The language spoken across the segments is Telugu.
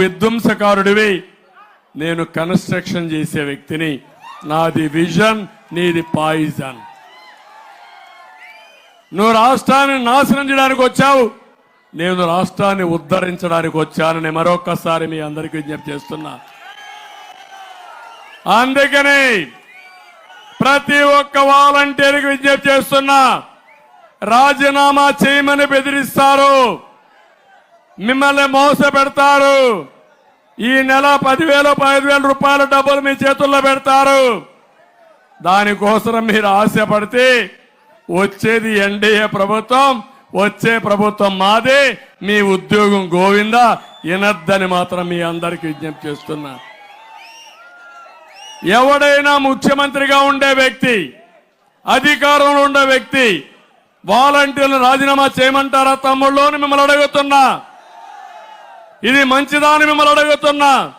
విధ్వంసకారుడివి. నేను కన్స్ట్రక్షన్ చేసే వ్యక్తిని. నాది విజన్ నీది పాయిజన్. నువ్వు రాష్ట్రాన్ని నాశనం చేయడానికి వచ్చావు. నేను రాష్ట్రాన్ని ఉద్ధరించడానికి వచ్చానని మరొకసారి మీ అందరికీ విజ్ఞప్తి చేస్తున్నా. అందుకని ప్రతి ఒక్క వాలంటీర్కి విజ్ఞప్తి చేస్తున్నా. రాజీనామా చేయమని బెదిరిస్తారు. మిమ్మల్ని మోస పెడతారు ఈ నెల పదివేలు పదివేల రూపాయల డబ్బులు మీ చేతుల్లో పెడతారు. దానికోసం మీరు ఆశపడితే వచ్చేది ఎన్డీఏ ప్రభుత్వం వచ్చే ప్రభుత్వం మాదే. మీ ఉద్యోగం గోవిందా? వినద్దని మాత్రం మీ అందరికి విజ్ఞప్తి చేస్తున్నా. ఎవడైనా ముఖ్యమంత్రిగా ఉండే వ్యక్తి అధికారంలో ఉండే వ్యక్తి వాలంటీర్లు రాజీనామా చేయమంటారా తమ్ముళ్ళు మిమ్మల్ని అడుగుతున్నా. ఇది మంచిదాని మిమ్మల్ని అడుగుతున్నా.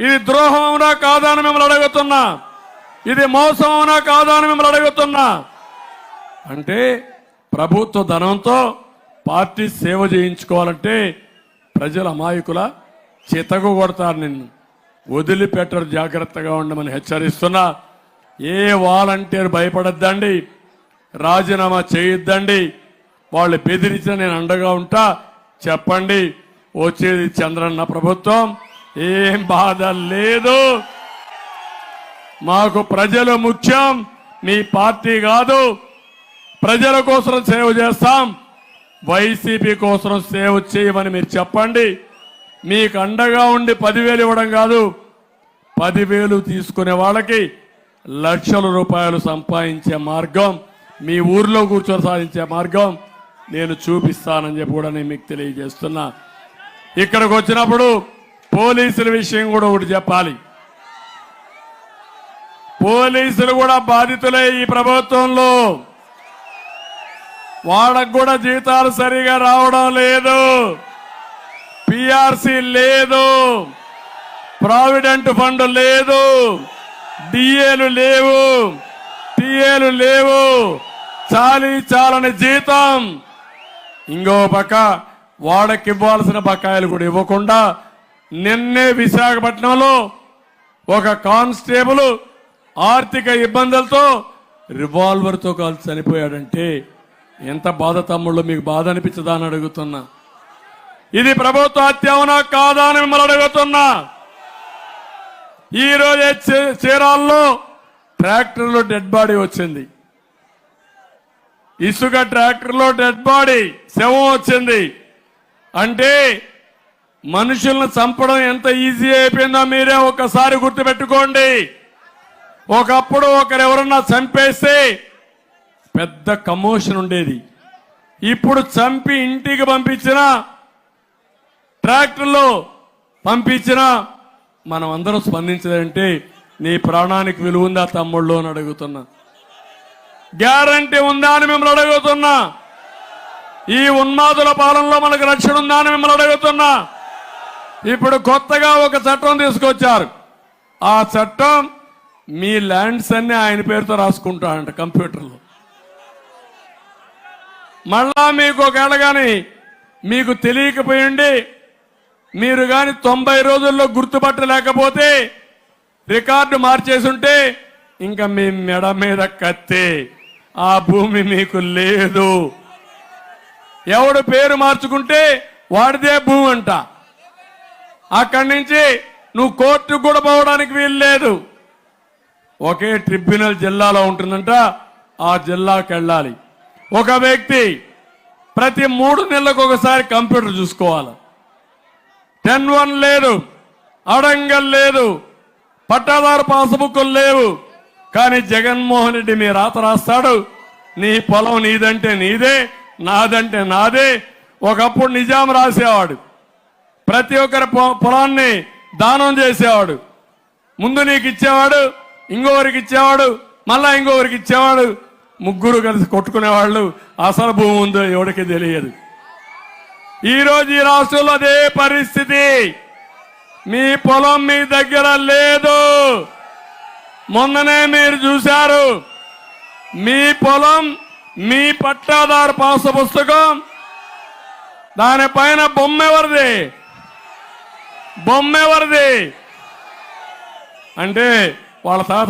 ఇది ద్రోహం అవునా కాదా అని మిమ్మల్ని అడుగుతున్నా. ఇది మోసం అవునా కాదా అని మిమ్మల్ని అడుగుతున్నా. అంటే ప్రభుత్వ ధనంతో పార్టీ సేవ చేయించుకోవాలంటే ప్రజల అమాయకుల చితకు కొడతారు నిన్ను. వదిలిపెట్టరు జాగ్రత్తగా ఉండమని హెచ్చరిస్తున్నా. ఏ వాలంటీర్ భయపడద్దండి. రాజీనామా చేయొద్దండి. వాళ్ళు బెదిరించిన నేను అండగా ఉంటా. చెప్పండి. వచ్చేది చంద్రన్న ప్రభుత్వం. ఏం బాధ లేదు. మాకు ప్రజలు ముఖ్యం. మీ పార్టీ కాదు. ప్రజల కోసం సేవ చేస్తాం. వైసీపీ కోసం సేవ చేయమని మీరు చెప్పండి. మీకు అండగా ఉండి పదివేలు ఇవ్వడం కాదు. పదివేలు తీసుకునే వాళ్ళకి లక్షల రూపాయలు సంపాదించే మార్గం మీ ఊర్లో కూర్చొని సాధించే మార్గం నేను చూపిస్తానని చెప్పి కూడా నేను మీకు తెలియజేస్తున్నా. ఇక్కడికి వచ్చినప్పుడు పోలీసుల విషయం కూడా ఒకటి చెప్పాలి. పోలీసులు కూడా బాధితులే ఈ ప్రభుత్వంలో. వాళ్ళకు కూడా జీతాలు సరిగా రావడం లేదు. పిఆర్సి లేదు. ప్రావిడెంట్ ఫండ్ లేదు. డిఏలు లేవు. టిఏలు లేవు. చాలీ చాలని జీతం. ఇంకో పక్క వాళ్ళకి ఇవ్వాల్సిన బకాయిలు కూడా ఇవ్వకుండా నిన్నే విశాఖపట్నంలో ఒక కానిస్టేబుల్ ఆర్థిక ఇబ్బందులతో రివాల్వర్తో కాల్చి చనిపోయాడంటే ఎంత బాధ తమ్ముళ్ళు మీకు బాధ అనిపించదా అని అడుగుతున్నా. ఇది ప్రభుత్వ హత్య అవునా కాదా అని మిమ్మల్ని అడుగుతున్నా. ఈ చీరాల్లో ట్రాక్టర్లో డెడ్ బాడీ వచ్చింది. ఇసుక ట్రాక్టర్లో డెడ్ బాడీ శవం వచ్చింది. అంటే మనుషులను చంపడం ఎంత ఈజీ అయిపోయిందో మీరే ఒకసారి గుర్తుపెట్టుకోండి. ఒకప్పుడు ఒకరు ఎవరన్నా చంపేస్తే పెద్ద కమోషన్ ఉండేది. ఇప్పుడు చంపి ఇంటికి పంపించిన ట్రాక్టర్లో పంపించిన మనం అందరం స్పందించదంటే నీ ప్రాణానికి విలువ ఉందా తమ్ముళ్ళు అని అడుగుతున్నా. గ్యారంటీ ఉందా అని మిమ్మల్ని అడుగుతున్నా. ఈ ఉన్మాదుల పాలనలో మనకు రక్షణ ఉందా అని మిమ్మల్ని అడుగుతున్నా. ఇప్పుడు కొత్తగా ఒక చట్టం తీసుకొచ్చారు. ఆ చట్టం మీ ల్యాండ్స్ అన్ని ఆయన పేరుతో రాసుకుంటాడంట కంప్యూటర్లో. మళ్ళా మీకు ఒకవేళ కానీ మీకు తెలియకపోయింది మీరు కానీ తొంభై రోజుల్లో గుర్తుపట్టలేకపోతే రికార్డు మార్చేసి ఉంటే ఇంకా మీ మెడ మీద కత్తి. ఆ భూమి మీకు లేదు. ఎవడు పేరు మార్చుకుంటే వాడిదే భూమి అంట. అక్కడి నుంచి నువ్వు కోర్టుకు కూడా పోవడానికి వీలు లేదు. ఒకే ట్రిబ్యునల్ జిల్లాలో ఉంటుందంట ఆ జిల్లాకి వెళ్ళాలి. ఒక వ్యక్తి ప్రతి మూడు నెలలకు ఒకసారి కంప్యూటర్ చూసుకోవాలి. టెన్ వన్ లేదు అడంగల్ లేదు పట్టాదారు పాస్బుక్లు లేవు. కానీ జగన్మోహన్ రెడ్డి మీ రాత రాస్తాడు నీ పొలం నీదంటే నీదే నాదంటే నాదే. ఒకప్పుడు నిజాం రాసేవాడు. ప్రతి ఒక్కరి పొ- పొలాన్ని దానం చేసేవాడు. ముందు నీకు ఇచ్చేవాడు ఇంకోరికి ఇచ్చేవాడు మళ్ళా ఇంకొకరికి ఇచ్చేవాడు. ముగ్గురు కలిసి కొట్టుకునేవాళ్ళు. అసలు భూమి ఉందో ఎవరికి తెలియదు. ఈరోజు ఈ రాష్ట్రంలో అదే పరిస్థితి. మీ పొలం మీ దగ్గర లేదు. మొన్ననే మీరు చూశారు. మీ పొలం మీ పట్టాదారు పాస పుస్తకం దానిపైన బొమ్మ ఎవరిది? బొమ్మ ఎవరిది? అంటే వాళ్ళ తాత